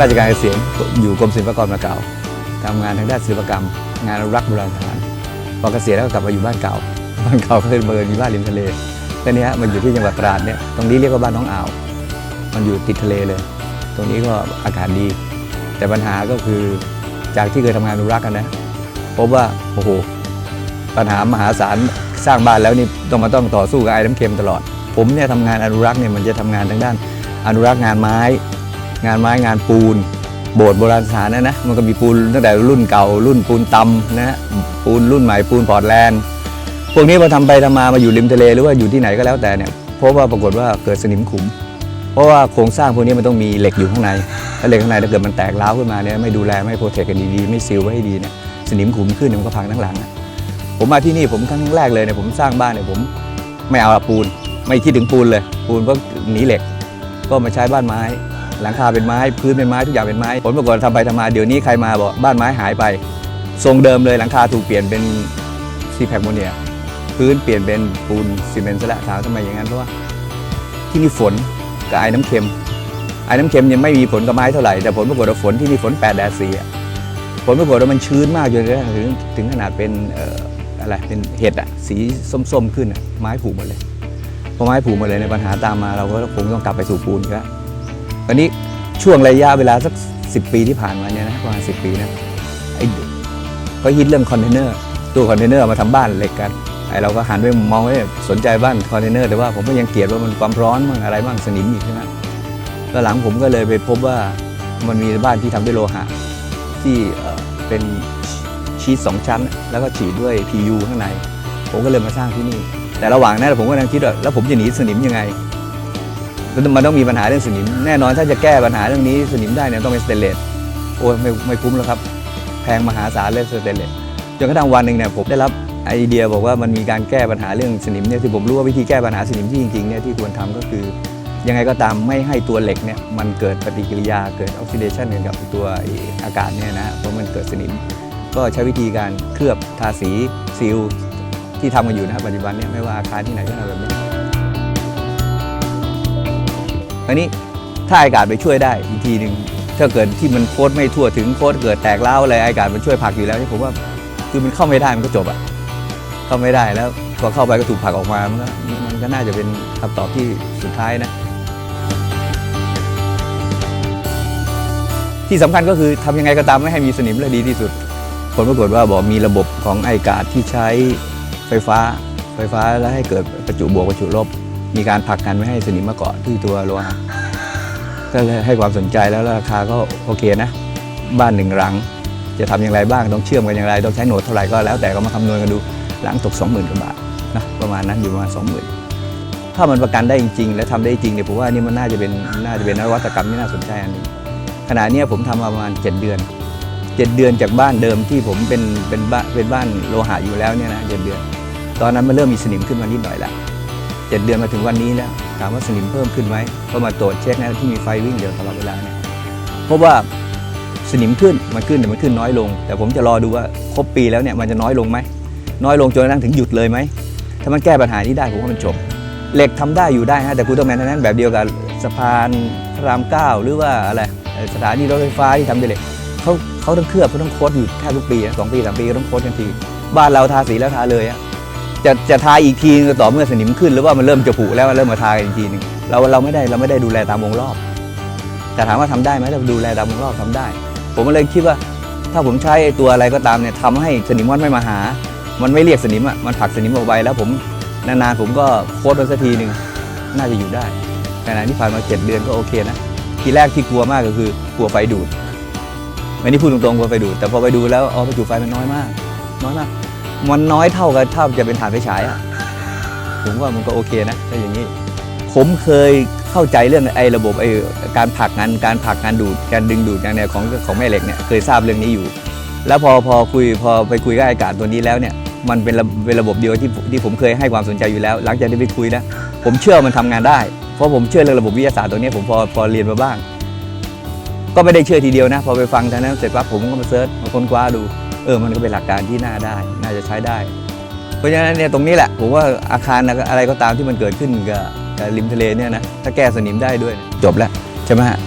ราชการเกษียณอยู่กรมศิลปากรมาเก่าทำงานทางด้านศิลปกรรม งานอนุรักษ์โบราณสถานพอเกษียณแล้วก็กลับมาอยู่บ้านเก่า บ้านเก่าก็เป็นเบอร์มีบ้านริมทะเลต่เนี้มันอยู่ที่จังหวัดตราดเนี่ยตรงนี้เรียกว่าบ้านน้องอ่าว มันอยู่ติดทะเลเลย ตรงนี้ก็อากาศดี แต่ปัญหาก็คือจากที่เคยทำงานอนุรักษ์กันนะพบว่าโอ้โหปัญหามหาศาลสร้างบ้านแล้วนี่ต้องมาต้องต่อสู้กับไอ้น้ำเค็มตลอด ผมเนี่ยทำงานอนุรักษ์เนี่ยมันจะทำงานทางด้านอนุรักษ์งานไม้ งานไม้งานปูน โบสถ์โบราณสถานนะนะมันก็มีปูนตั้งแต่รุ่นเก่า รุ่นปูนตำนะปูนรุ่นใหม่ปูนพอร์ตแลนด์พวกนี้พอทำไปทำมามาอยู่ริมทะเลหรือว่าอยู่ที่ไหนก็แล้วแต่เนี่ยพบว่าปรากฏว่าเกิดสนิมขุม เพราะว่าโครงสร้างพวกนี้มันต้องมีเหล็กอยู่ข้างในแล้วเหล็กข้างในถ้าเกิดมันแตกร้าวขึ้นมาเนี่ยไม่ดูแลไม่โปรเทคกันดีๆไม่ซีลไว้ให้ดีเนี่ยสนิมขุมขึ้นเนยมันก็พังทั้งหลังผมมาที่นี่ผมครั้งแรกเลยเนี่ยผมสร้างบ้านเนี่ยผมไม่เอาปูน ไม่คิดถึงปูนเลย ปูนเพราะหนีเหล็ก ก็มาใช้บ้านไม้ หลังคาเป็นไม้พื้นเป็นไม้ทุกอย่างเป็นไม้ผลปรากฏทำไปทำมาเดี๋ยวนี้ใครมาบอกบ้านไม้หายไป ทรงเดิมเลยหลังคาถูกเปลี่ยนเป็นซีแพคโมเนียพื้นเปลี่ยนเป็นปูนซีเมนต์ซะแล้วถามทำไมอย่างนั้นเพราะว่าที่นี่ฝนกับไอ้น้ำเค็มไอ้น้ำเค็มยังไม่มีผลกับไม้เท่าไหร่แต่ผลปรากฏว่าฝนที่นี่ฝนแปดแดดสี่อะผลปรากฏว่ามันชื้นมากจนกระทั่งถึงถึงขนาดเป็นอะไรเป็นเห็ดอะสีส้มๆขึ้นไม้ผุหมดเลยพอไม้ผุหมดเลยในปัญหาตามมาเราก็คงต้องกลับไปสู่ปูนครับ อนนี้ช่วงระยะเวลาสักสิปีที่ผ่านมาเนี่ยนะประมาณสิปีนะไอ้ก็ฮิตเรื่องคอนเทนเนอร์ตู้คอนเทนเนอร์มาทำบ้านเหล็กกันไอ้เราก็หันไปมองว่าสนใจบ้านคอนเทนเนอร์แต่ว่าผมก็ยังเกลียดว่ามันความร้อนมั่งอะไรบ้างสนิมอีกใช่ไหมแล้วหลังผมก็เลยไปพบว่ามันมีบ้านที่ทำด้วยโลหะ ที่เอ่อเป็นชีสสองชั้น แล้วก็ฉีดด้วย PU ข้างใน ผมก็เลยมาสร้างที่นี่ แต่ระหว่างนั้นผมก็กำลังคิดว่าแล้วผมจะหนีสนิมยังไง มันต้องมีปัญหาเรื่องสนิม แน่นอนถ้าจะแก้ปัญหาเรื่องนี้สนิมได้เนี่ยต้องเป็นสเตนเลสโอ้ยไม่ไม่คุ้มแล้วครับ แพงมหาศาลเลยสเตนเลสจนกระทั่งวันหนึ่งเนี่ยผมได้รับไอเดียบอกว่ามันมีการแก้ปัญหาเรื่องสนิมเนี่ยที่ผมรู้ว่าวิธีแก้ปัญหาสนิมที่จริงๆเนี่ยที่ควรทำก็คือ ยังไงก็ตามไม่ให้ตัวเหล็กเนี่ยมันเกิดปฏิกิริยาเกิดออกซิเดชันกันกับตัวอากาศเนี่ยนะฮะเพราะมันเกิดสนิม ก็ใช้วิธีการเคลือบทาสีซีลที่ทำกันอยู่นะครับปัจจุบันเนี่ยไม่ว่าอาคารที่ไหนก็ทำแบบนี้ อันนี้ถ้าอากาศไปช่วยได้อีกทีหนึ่งถ้าเกิดที่มันโค้ดไม่ทั่วถึงโค้ดเกิดแตกเล้าอะไรอากาศมันช่วยผลักอยู่แล้วนี่ผมว่าคือมันเข้าไม่ได้มันก็จบอะเข้าไม่ได้แล้วพอเข้าไปก็ถูกผลักออกมามันก็มันก็น่าจะเป็นคำตอบที่สุดท้ายนะที่สำคัญก็คือทำยังไงก็ตามไม่ให้มีสนิมเลยดีที่สุด ผลปรากฏว่าบอกมีระบบของไอากาศที่ใช้ไฟฟ้าไฟฟ้าแล้วให้เกิดประจุบวกประจุลบ มีการผลักกันไม่ให้สนิมมาเกาะที่ตัวโลหะก็เลยให้ความสนใจแล้วราคาก็โอเคนะ บ้านหนึ่งหลัง จะทำอย่างไรบ้างต้องเชื่อมกันอย่างไร ต้องใช้โหนดเท่าไหร่ก็แล้วแต่ก็มาคำนวณกันดูหลังตก 20,000กว่าบาทนะประมาณนั้นอยู่ประมาณ20,000ถ้ามันประกันได้จริง ๆ และทำได้จริงเนี่ยผมว่านี่มันน่าจะเป็นน่าจะเป็นนวัตกรรมที่น่าสนใจอันนึงขณะนี้ผมทำมาประมาณ 7 เดือน 7 เดือนจากบ้านเดิมที่ผมเป็นเป็นบ้านเป็นบ้านโลหะอยู่แล้วเนี่ยนะเจ็ดเดือน ตอนนั้นมันเริ่มมีสนิมขึ้นมานิดหน่อยแล้ว เจ็ดเดือนมาถึงวันนี้แล้วถามว่าสนิมเพิ่มขึ้นไหมก็มาตรวจเช็คนะที่มีไฟวิ่งเดียวตลอดเวลาเนี่ยพบว่าสนิมขึ้นมันขึ้นแต่มันขึ้นน้อยลง แต่ผมจะรอดูว่าครบปีแล้วเนี่ยมันจะน้อยลงไหมน้อยลงจนกระทั่งถึงหยุดเลยไหมถ้ามันแก้ปัญหานี้ได้ผมว่ามันจบเหล็กทำได้อยู่ได้ฮะแต่คุณต้องแมนเทนแนนแบบเดียวกับสะพานพระรามเก้าหรือว่าอะไรสถานีรถไฟฟ้าที่ทำด้วยเหล็กเขาเขาต้องเคลือบเขาต้องโค้ดอยู่แค่ทุกปีสองปีสามปีก็ต้องโค้ดกันที บ้านเราทาสีแล้วทาเลยอะ จะจะทาอีกทีก็ต่อเมื่อสนิมขึ้นหรือว่ามันเริ่มจะผุแล้วมันเริ่มมาทากันอีกทีหนึงเราเราไม่ได้เราไม่ได้ดูแลตามวงรอบแต่ถามว่าทำได้ไหมถ้าดูแลตามวงรอบทำได้ ผมเลยคิดว่า ถ้าผมใช้ตัวอะไรก็ตามเนี่ยทำให้สนิมมันไม่มาหา มันไม่เรียกสนิมอะมันผลักสนิมออกไปแล้วผมนานๆผมก็โค้ดมันสักทีหนึ่งน่าจะอยู่ได้ขณะที่ผ่านมาเจ็ดเดือนก็โอเคนะทีแรกที่กลัวมากก็คือกลัวไฟดูดไม่ได้พูดตรงๆกลัวไฟดูดแต่พอไปดูแล้วอ๋อประจุไฟมันน้อยมาก น้อยมาก มันน้อยเท่ากับเท่าจะเป็นถ่านไฟฉายอะผมว่ามันก็โอเคนะถ้าอย่างนี้ ผมเคยเข้าใจเรื่องไอ้ระบบไอ้การผลักงานการผลักงานดูดการดึงดูดอย่างเนี้ยของของแม่เหล็กเนี่ยเคยทราบเรื่องนี้อยู่ แล้วพอพอคุยพอไปคุยกับอากาศตัวนี้แล้วเนี่ยมันเป็นระเป็นระบบเดียวที่ที่ผมเคยให้ความสนใจอยู่แล้ว หลังจากที่ไปคุยนะผมเชื่อมันทำงานได้ เพราะผมเชื่อเรื่องระบบวิทยาศาสตร์ตัวนี้ผมพอพอเรียนมาบ้าง ก็ไม่ได้เชื่อทีเดียวนะ พอไปฟังทางนั้นเสร็จปั๊บผมก็มาเซิร์ชมาค้นคว้าดู ออมันก็เป็นหลักการที่น่าได้ น่าจะใช้ได้ เพราะฉะนั้นเนี่ยตรงนี้แหละผมว่าอาคารอะไรก็ตามที่มันเกิดขึ้นกับริมทะเลเนี่ยนะถ้าแก้สนิมได้ด้วยจบแล้วใช่ไหมฮะ